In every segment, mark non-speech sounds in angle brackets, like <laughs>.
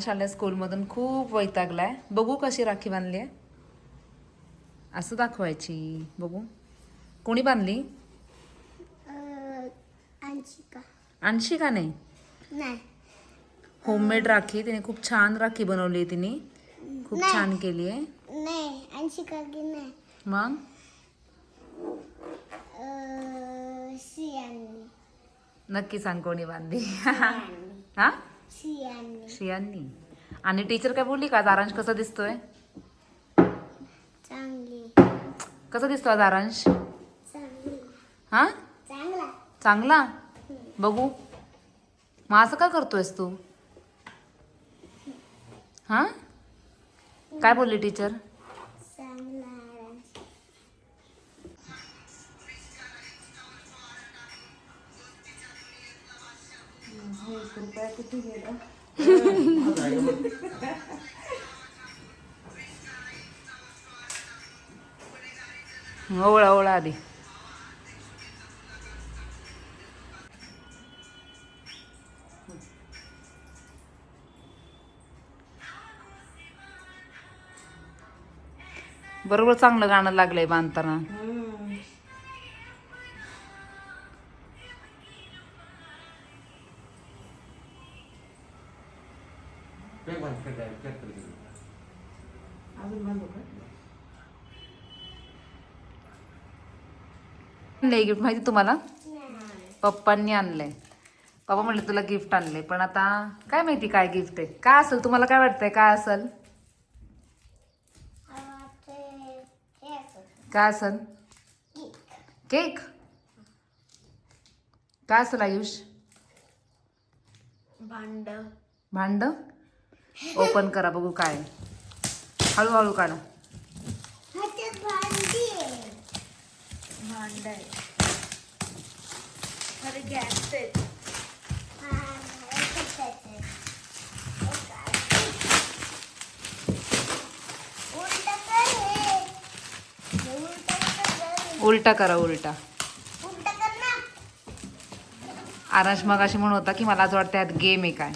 शाळेत स्कूलमधून खूप वैतागलाय. बघू कशी राखी बांधली आहे. असं दाखवायची. बघू. कोणी बांधली? अंशिका. आणशी का नाही. होममेड राखी. तिने खूप छान राखी बनवली आहे तिने. खूप. छान केली आहे. नाही. अंशिका की नाही. मग? नक्की सांग कोणी बांधली. हा? सियांनी. श्रियांनी आणि टीचर काय बोलली का? दारांश कसा दिसतोय? चांगली. कसा दिसतो आज आरांश? चांगली. हा? चांगला. चांगला? बघू. मग असं का करतोयस तू? हा? काय बोलली टीचर? ओळा ओळा आधी. बरोबर चांगलं गाणं लागलंय बांधताना. आणलंय गिफ्ट माहिती तुम्हाला? पप्पांनी आणलंय. पप्पा म्हणले तुला गिफ्ट आणलंय. पण आता काय माहिती काय गिफ्ट आहे? काय असेल? तुम्हाला काय वाटतंय? काय असेल. काय असेल? केक. काय असेल आयुष? भांड. भांड? ओपन करा बघू काय आहे. हळूहळू काढा. उलटा करा उलटा. आरश मग अशी म्हणून होता की मला असं वाटतं यात गेम आहे. काय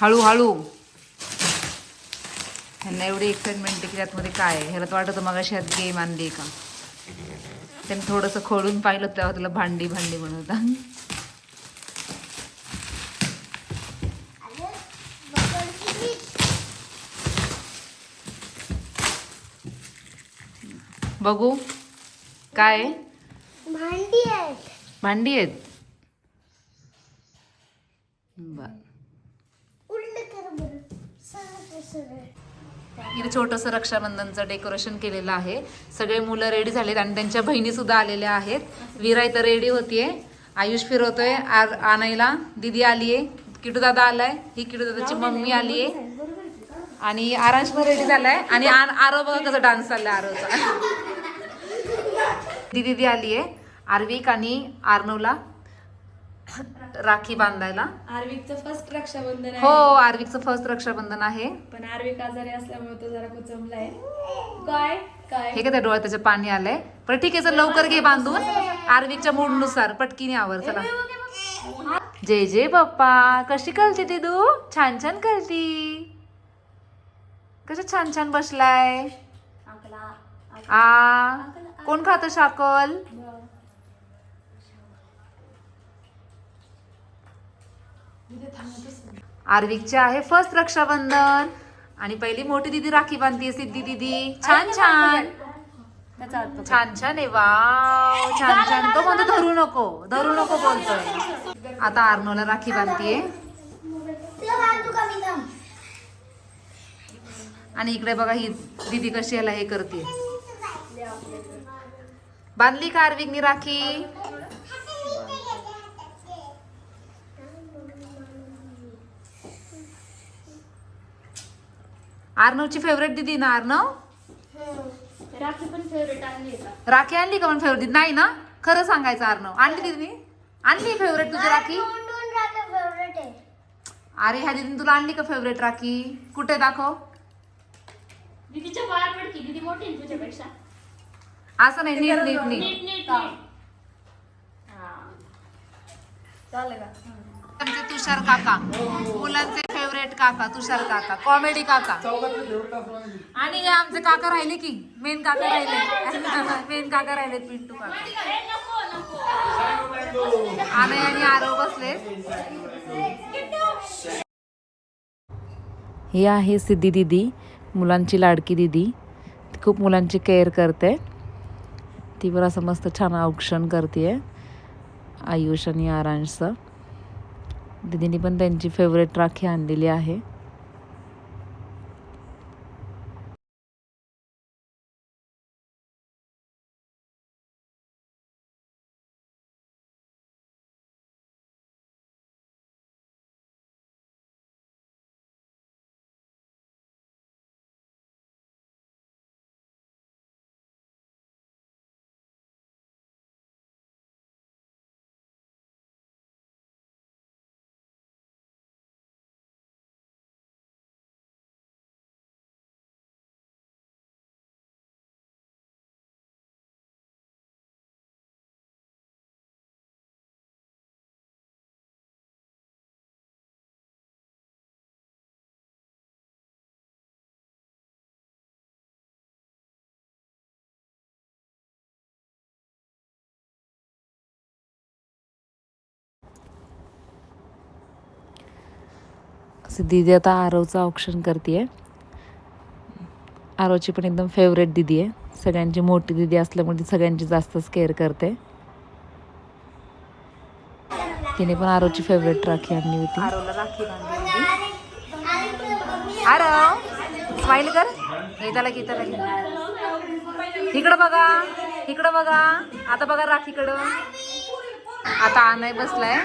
हळूहळू. ह्यांना एवढी एक्साइटमेंट आहे की त्यातमध्ये काय आहे? ह्याला तर वाटत मग अशी यात गेम आणली का? त्याने थोडंसं खोडून पाहिलं तेव्हा तुला भांडी भांडी की. बघू. काय आहे? भांडी आहेत. भांडी आहेत बर उलट कर बरं सरळ सरळ इथे छोटंसं रक्षाबंधनचं डेकोरेशन केलेलं आहे. सगळे मुलं रेडी झालेत आणि त्यांच्या बहिणी सुद्धा आलेल्या आहेत. विरा इथं रेडी होतीये. आयुष फिरवतोय. आर आणायला दिदी आलीये. किटू दादा आलाय. ही किटू दादाची मम्मी आलीये. आणि आरांश पण रेडी झालाय. आणि आर- आरव बघा कसं डान्स चाललाय आरवचा. दीदी आलीये. आर्विक आणि आर्नवला. राखी बांधायला. आर्विकचं फर्स्ट रक्षाबंधन हो आहे. आर्विकचं फर्स्ट रक्षाबंधन आहे. पण आर्विक आजारी असल्यामुळे तो जरा कुचमलाय. काय? काय? हे का त्या डोळ्यात त्याचं पाणी आलंय? पण ठीक आहे चल लवकर घे बांधून. आर्विकच्या मूडनुसार पटकीने आवर चला. जय जय बाप्पा. कशी करते दिदू? छान छान करती कसं छान छान बसलाय? आ? कोण खात शाकल? आर्विकचे आहे फर्स्ट रक्षाबंधन. आणि पहिली मोठी दिदी राखी बांधते सिद्धी दिदी. छान छान. छान छान आहे. वाव छान छान. तो म्हणतो धरू नको धरू नको बोलतोय. आता आर्नोला राखी बांधतीये. आणि इकडे बघा ही दीदी कशी याला हे करते बांधली का आर्विकनी राखी? आर्नवची फेवरेट दीदी ना आर्नव राखी पण फेवरेट आणली का? राखी आणली का पण फेवरेट दीदी? नाही ना? खरं सांगायचं आर्नव आणली दीदीनी आणली फेवरेट तुझी राखी? दोन दोन राख्या फेवरेट आहे अरे ह्या दीदीने तुला आणली का फेवरेट राखी? कुठे दाखव. दीदीच्या पाया पड की दीदी मोठी आहे तुझ्यापेक्षा. असं नाही नीट नीट नीट. नीट नीट नीट. हा. चालेल का? आमचे तुषार काका. मुलांचे फेवरेट काका तुषार काका. कॉमेडी काका. आणि हे आमचे काका राहिले की मेन काका राहिले. <laughs> मेन काका राहिले पिंटू काका. आनय आणि आरो बसले. ही आहे सिद्धी दिदी मुलांची लाडकी दिदी. ती खूप मुलांची केअर करते. ती बरं असं मस्त छान औक्षण करते आयुष आणि आरांशचं. दिदीने पण त्यांची फेवरेट राखी आणलेली आहे. दिदी आता आरवचं औक्षण करते आरोची पण एकदम फेवरेट दिदी आहे. सगळ्यांची मोठी दिदी असल्यामुळे ती सगळ्यांची जास्तच केअर करते. तिने पण आरोची फेवरेट राखी आणली होती. आरवला आरव स्माईल कर. हे की इकडं बघा इकडं बघा. आता बघा राखीकडं. आता आणाय बसलाय.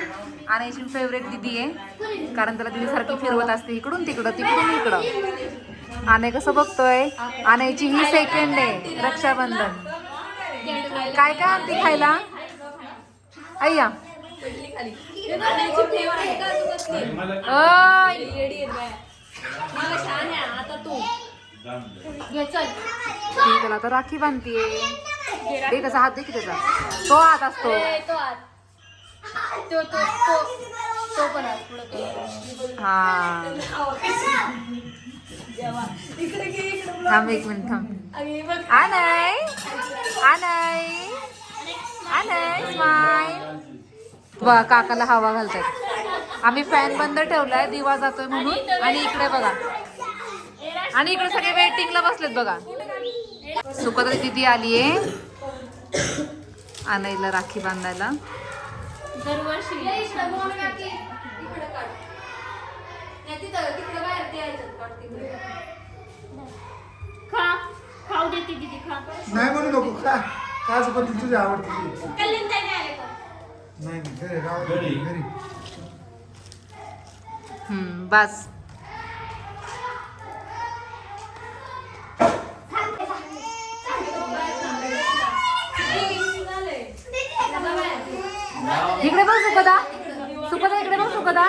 आनयची फेवरेट दिदी आहे. कारण त्याला दिदी सारखी फिरवत असते इकडून तिकडं तिकडून इकडं. आणि कसं बघतोय? आनयची ही सेकंड आहे. रक्षाबंधन. काय काय आणते खायला? अय्या. आता त्याला तर राखी बांधतीये. दे कसा हात दे की त्याचा. तो हात असतो. तो तो तो तो पण आहे तो. हा. थांब एक मिनिट थांब. आणि बघ आनय. आनय. आनय स्माईल बघा काकाला हवा घालतात आम्ही फॅन बंद ठेवलाय दिवा जातोय म्हणून. आणि इकडे बघा. आणि इकडे सगळे वेटिंगला बसलेत बघा. सुखदा दिदी आलीये. आणायला राखी बांधायला. दरवर्षी. खा खाऊ देते किती खा. नाही म्हणू नको का काच पण ती तुझी आवडते नाही आले का? नाही नाही घरी राहू दे, घरी. हम्म बस. इकडे बघ सुखदा. सुखदा इकडे बघ सुखदा.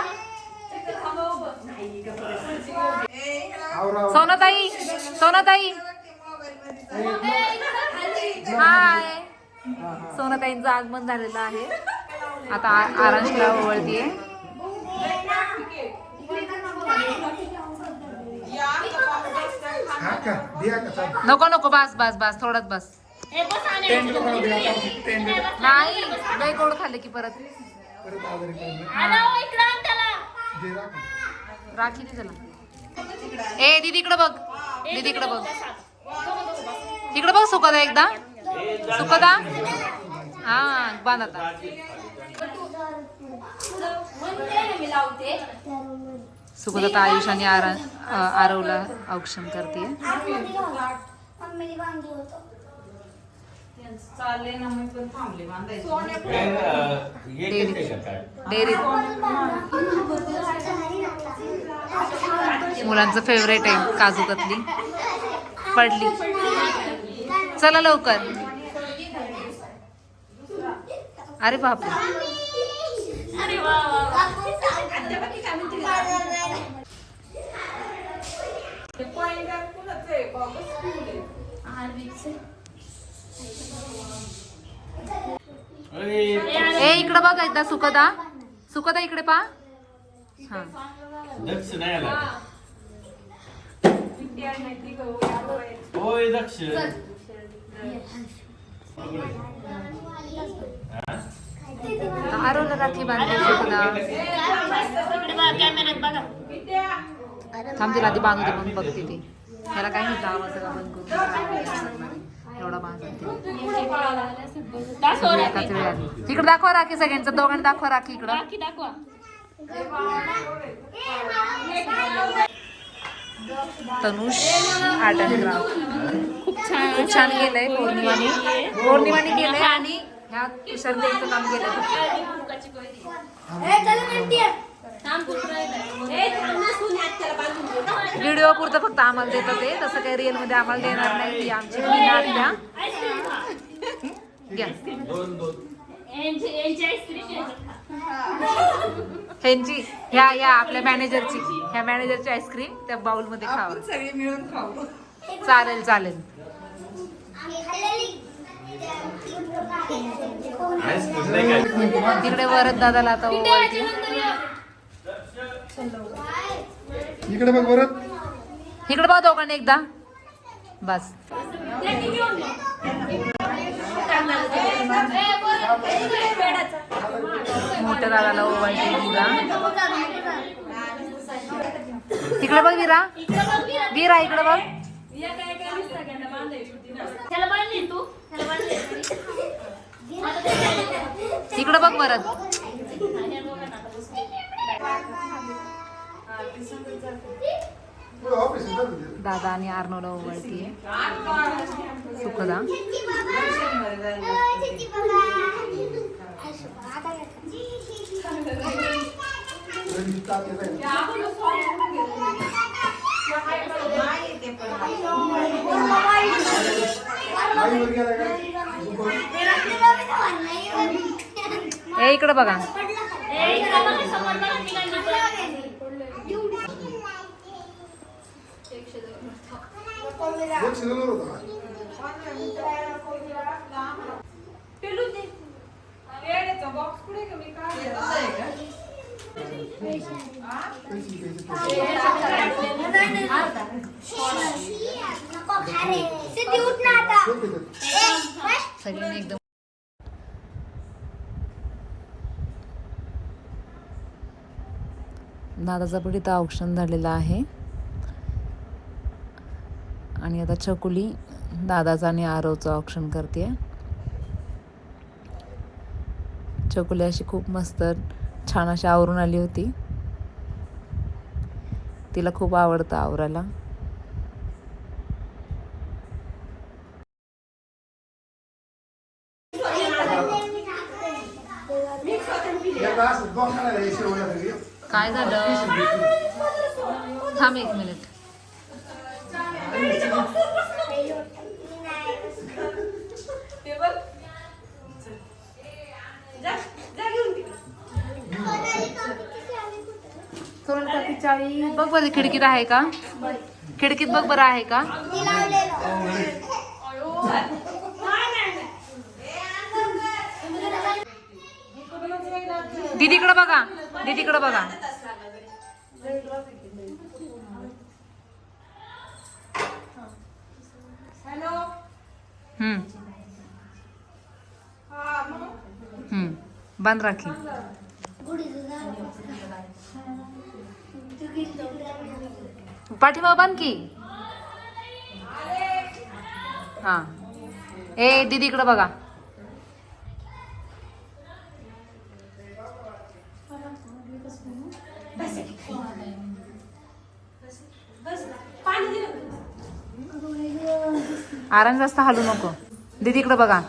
सोनताई सोनताई. हाय. सोनताईंचं आगमन झालेलं आहे. आता आरांशला ओवळतीये नको नको बस बस बस थोडंच बस. नाही लय गोड खाल्ले की परत. परत आजारी दे राखी दे त्याला. ए दीदी इकडे बघ. दीदी इकडे बघ. इकडे बघ सुखदा एकदा. सुखदा हा बांध आता. मी लावते सुखदा आयुष आणि आरा अ, आरवला औक्षण करते मम्मीने बांधली होतो. डेअरी. मुलांचं फेवरेट आहे काजू कतली. पडली. चला लवकर. अरे बापरे. अरे ए इकडे बघ एकदा सुखदा सुखदा इकडे पा. हा. दक्ष नाही आला. होय दक्ष. आरोला राखी थांब तिला आधी बांधू दे मग बघते ती. त्याला काय नाही आवाज बंद करून एवढा इकडे दाखवा राखी सगळ्यांचं. दोघांनी दाखवा राखी इकडं. दाखवा. तनुष आर्ट अँड क्राफ्ट खूप छान. खूप छान केलंय पौर्णिमाने. पौर्णिमाने केलंय आणि ह्या तुषार द्यायचं काम केलं व्हिडिओ पुरतं फक्त आम्हाला देतात ते. तसं काही रिअलमध्ये आम्हाला देणार नाही ती आमची आत्या घ्या. ह्यांची ह्या या आपल्या मॅनेजरची ह्या मॅनेजरची आईस्क्रीम त्या बाउलमध्ये खावा सगळे मिळून खाऊ. चालेल चालेल. तिकडे वरद दादाला आता. इकडे बघ बरं इकडे बघ दोघांनी एकदा. बस. मोठ्या दादाला ओवाळते विरा तिकडे बघ विरा. विरा इकडे बघ. इकडे बघ वरद दादा आणि आर्नोला ओवाळतीये. सुखदा? ए इकडे बघा. एक सिलेंडर होता. पैसे पैसे सिद्धी उठ ना आता. ठेव त्याच्यात. सगळ्यांनी एकदम दादाचा पण इथं औक्षण झालेलं आहे. आणि आता चकुली दादाचा आणि आरवचं ऑप्शन करते. चकुली अशी खूप मस्त छान अशी आवरून आली होती. तिला खूप आवडतं आवरायला. बघ बरं खिडकीत आहे का? खिडकीत बघ बरं आहे का? दीदीकडे बघा दीदीकडे बघा. हम्म. हम्म. बंद राखी. पाठीमाग बंद की. हा. ए दीदीकडे बघा. आराम जास्त हलू नको. दीदीकडे बघा.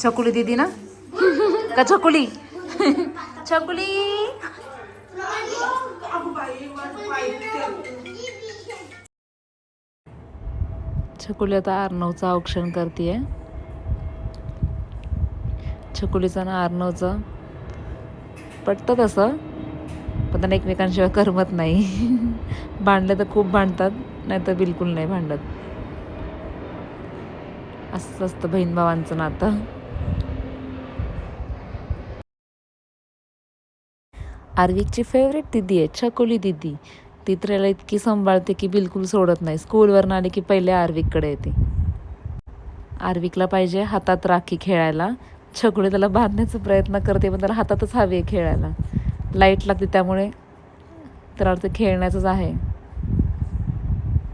छकुली दीदी ना? का छकुली? छकुली? छकुली आता आर्नवचं औक्षण करते छकुलीचं ना आर्नवचं पटतं तसं पण त्यांना एकमेकांशिवाय करमत नाही. <laughs> भांडलं तर खूप भांडतात नाही तर बिलकुल नाही भांडत. असंच असतं बहीण भावांचं नातं. आर्विकची फेवरेट दिदी आहे छकोली दिदी. ती तर याला इतकी सांभाळते की बिलकुल सोडत नाही. स्कूलवरनं आली की पहिले आर्विककडे येते. आर्विकला पाहिजे हातात राखी खेळायला. छकडे त्याला बांधण्याचा प्रयत्न करते पण त्याला हातातच हवी आहे खेळायला. लाइट लागते त्यामुळे त्याला वाटतं खेळण्याचंच आहे.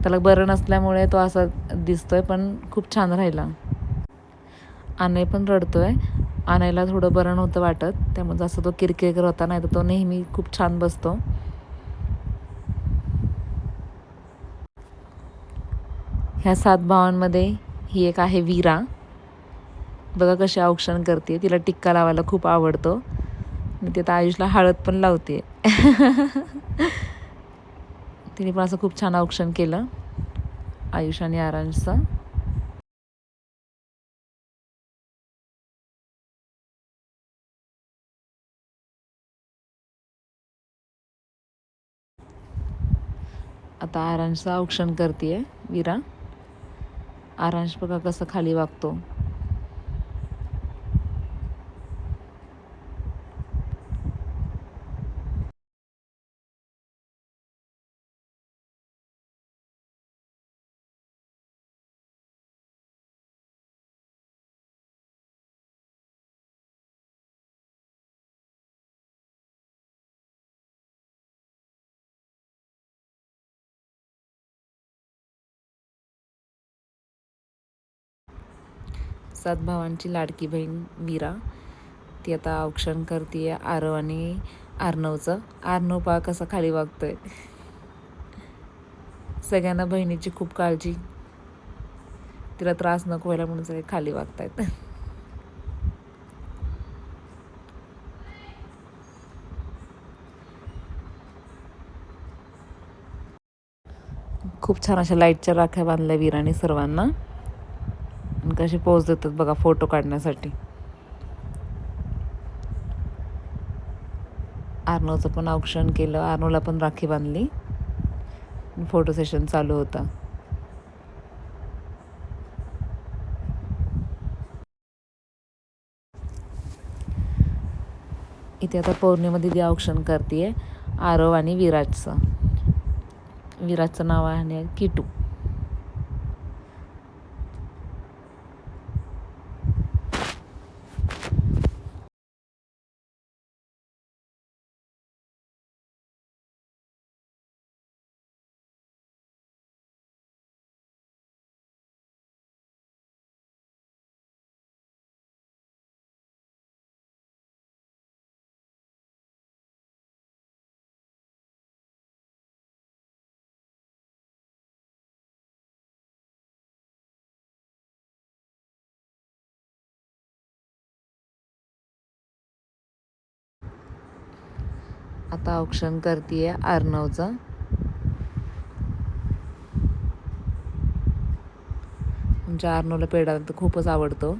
त्याला बरं नसल्यामुळे तो असा दिसतोय पण खूप छान राहिला. आणाय पण रडतोय. आणायला थोडं बरं नव्हतं वाटत त्यामुळे जास्त तो किरकिर होता नाही तर तो नेहमी खूप छान बसतो. ह्या सात भावांमध्ये ही एक आहे वीरा. बघा कशी औक्षण करते. तिला टिक्का लावायला खूप आवडतो. मी ते आयुषला हळद पण लावते. <laughs> तिने पण असं खूप छान औक्षण केलं. आयुष आणि आरांशचं. आता आरांशचं औक्षण करते वीरा. आरांश बघा कसं खाली वागतो. सात भावांची लाडकी बहीण वीरा ती आता औक्षण करते आरव आणि आर्नवचं आर्नव पा कसं खाली वागतोय. सगळ्यांना बहिणीची खूप काळजी. तिला त्रास नको व्हायला म्हणून सगळे खाली वागतायत. खूप छान अशा लाईटच्या राख्या बांधल्या वीराने सर्वांना. ते असे पोज देतात बघा फोटो काढण्यासाठी. आर्नोचं पण औक्षण केलं. आर्नोला पण राखी बांधली. फोटो सेशन चालू होता. इथे आता पौर्णिमा दिदी औक्षण करते आरव आणि विराजचं. विराजचं नाव आहे किटू. आता औक्षण करते अर्णवचं. आमच्या अर्णवला पेढा तर खूपच आवडतो.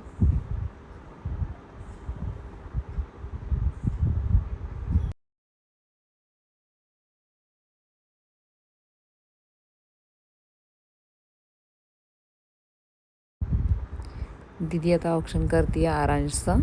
दिदी आता औक्षण करते आरांशचं.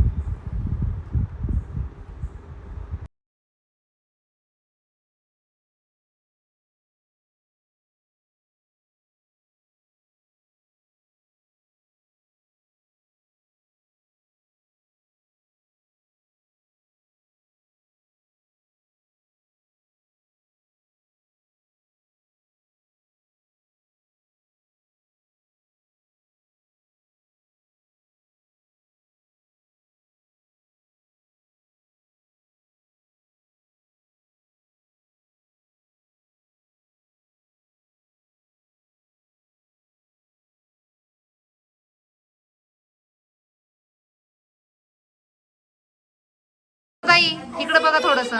ताई इकडे बघा थोडस.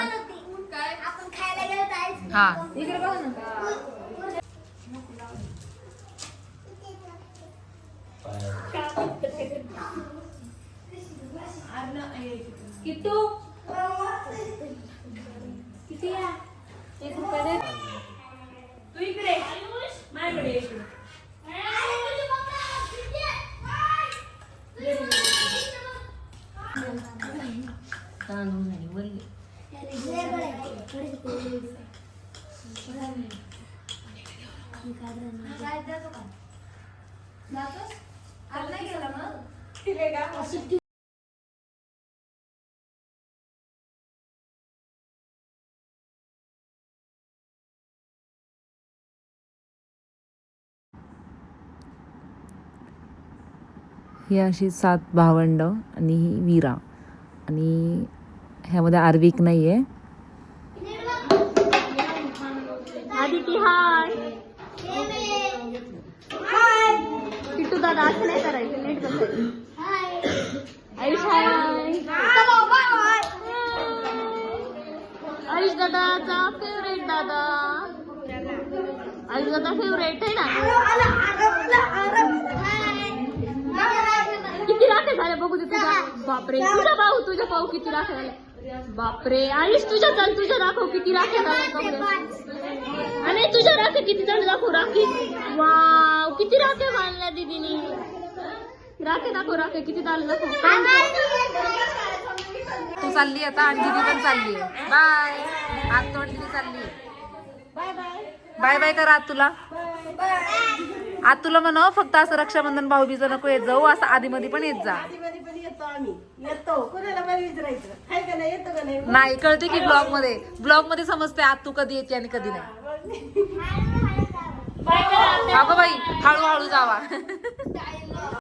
हा. इकडे बघा ना किट्टू किती आहे? एक रुपया दे. तू इकडे माझ्याकडे ये इकडे. लय बरं आहे. काय जातो का जातोस आज नाही गेला मग ही अशी सात भावंड आणि ही वीरा. आणि ह्यामध्ये आर्विक नाही आहे आयुष दादाचा फेवरेट दादा. आयुष दादा फेवरेट आहे ना? राखे झाले बघू दे तुझा. बापरे तुझा भाऊ तुझा भाऊ किती राखे झाले बापरे आयुष तुझ्या चल तुझ्या दाखव किती राखे झाले आणि तुझ्या राखे किती झाले दाखव राखी. वाव किती राखे बांधल्या दीदीनी. राखे दाखव राखे किती झाले दाखव. तू चालली आता आणि दीदी पण चालली बाय. आज तोंड दीदी चालली बाय बाय. करा आज तुला आज तुला म्हणावं फक्त असं रक्षाबंधन भाऊबीचं नको येत जाऊ असं आधी मध्ये पण येत जा नाही? कळते की ब्लॉगमध्ये. ब्लॉगमध्ये समजते आज तू कधी येते आणि कधी नाही. अगं बाई हळूहळू जावा.